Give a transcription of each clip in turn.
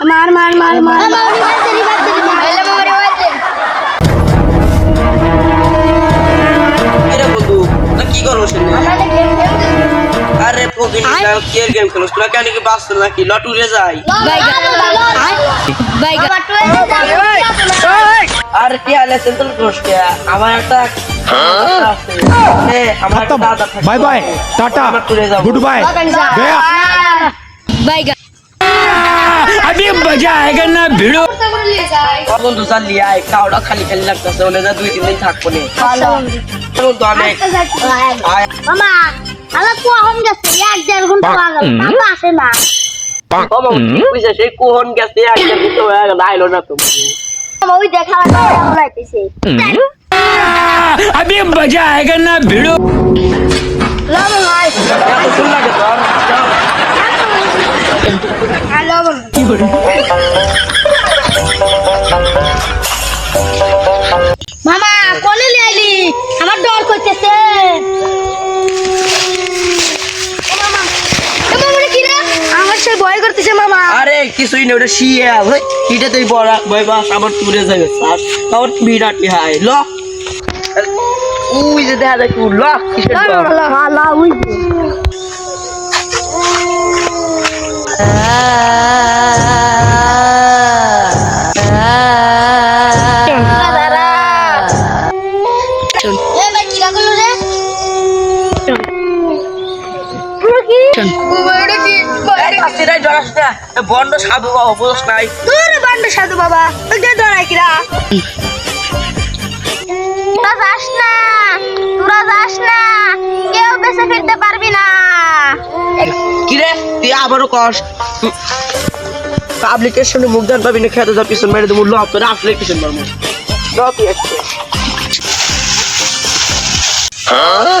মার মার মার মার আমার একটা bye bye tata. Good bye. Bye अभी मजा आएगा ना भिड़ो ও বন্ধু চালি আয় কাউটা খালি খালি লাগতেছে ওলে যা দুই তিন দিন থাকবো নে বন্ধু অনেক আয় মামা আমার কখন গেছে এক দেড় ঘন্টা লাগল পাপা আসে না ও মামু কি কইছে সেই কোহন গেছে একটা দিতে হয়ে গেল আইলো না তো মামা ওই দেখা লাইতেছে अभी मजा आएगा ना भिड़ो এত সুন্দর লাগে তোর হ্যালো মামা কোনে লিয়ালি আমার ডর করতেছে। আমার সে ভয় করতেছে মামা। আরে কিছুই নেই ওটা শিয়া ভাই এটা তুই বড় ভাই বাস আবার টুরে যাবে আবার বিরাট হাই ল। উই যে দেখা তুই ল কিসের ডর? এই কাশিরাই ডরাস না বন্ড সাধু বাবা বুঝস নাই। সাধু বাবা ওইটা ধরাই কিরা তোরা যাস না তোরা যাস না কেউ বেঁচে ফিরতে পারবি না। কিরে তুই আবারও কস। পাবলিকের সামনে মুখ দান পাবি না খেতে যা পিছন মেরে দেবো ল তোর আসলে পিছন মারবো ল তুই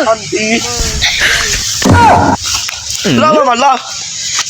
শান্তি। ল মামা ল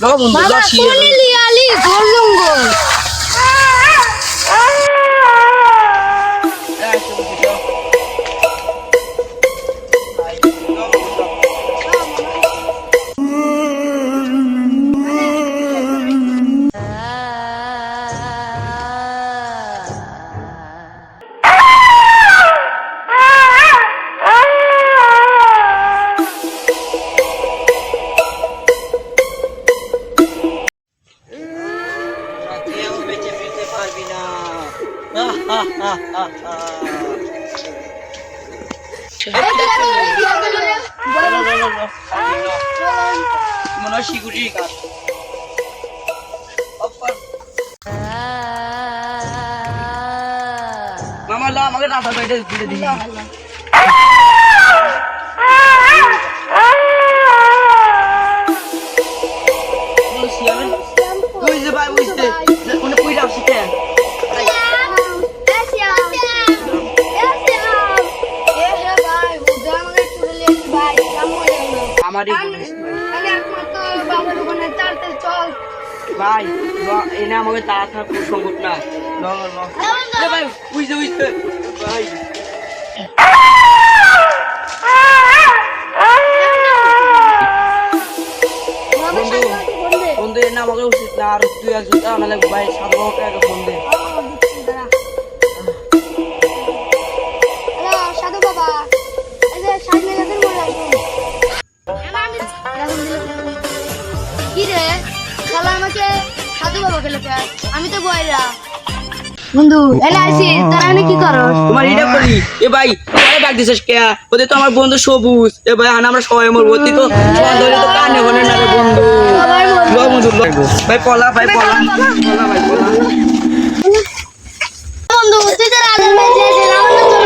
ল বন্ধু মনে হয় শিকুটির কাজ মামা আমাকে রাধা বাইটা ঘুরে দিই আমারই বলিস ভাই এনে আমাকে তাড়া থাক সংকট না ভাই বুঝতে বুঝতে ভাই। বন্ধু বন্ধু এনে আমাকে উচিত না আর তুই একজন। ভাই সাধু আমি বন্ধু এনে আইছি তারা কি করো? তোমার এটা করি। এ ভাই আরে ডাক দিছিস কে ওদের তো আমার বন্ধু সবুজ। এ ভাই হানা আমরা সবাই মরবো তুই তো ধরে তো কানে বলে না রে বন্ধু। ল বন্ধু ভাই পলা ভাই পলা। পলা ভাই পলা। বন্ধু তুই তো রাজার মেয়ে আমার তো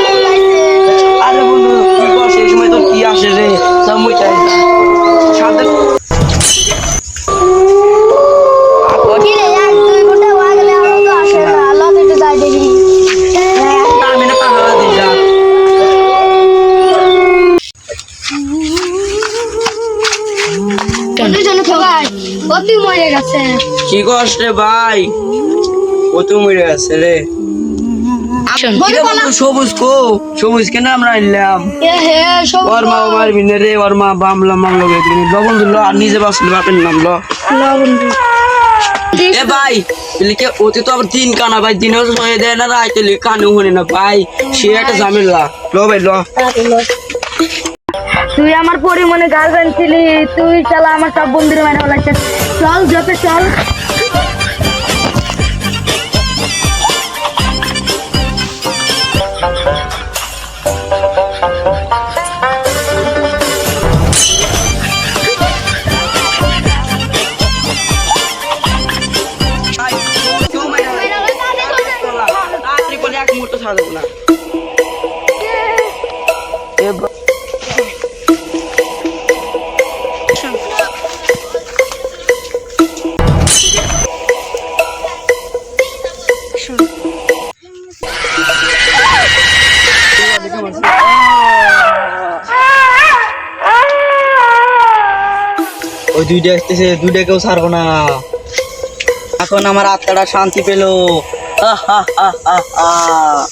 আরে বন্ধু কি কর সেই সময় তো কি আসে রে? সব মুই চাই। অতি মরে গেছে। কি কষ্ট ভাই? ও মরে গেছে রে। সবুজ কো? সবুজ কেন আমরা আনলাম? ওর মা বিনে রে ওর মা বামলা মামলা গে দিন ল। আর নিজে বাসল বাপের নাম ল। এ ভাই লিখে ওতে তো আবার দিন কানা ভাই দিনেও হয়ে দেয় না রাইতে লিখে কানেও হনে না ভাই। সে একটা ঝামেলা। ল ভাই ল। তুই আমার পরিমনে গার্লফ্রেন্ড ছিলি তুই চালা আমার সব বন্ধুর মানে চল যত চল। ওই দুইটা আসতেছে দুইটা কেউ ছাড়বো না এখন আমার আত্মাটা শান্তি পেল আহ, আহ, আহ, আহ।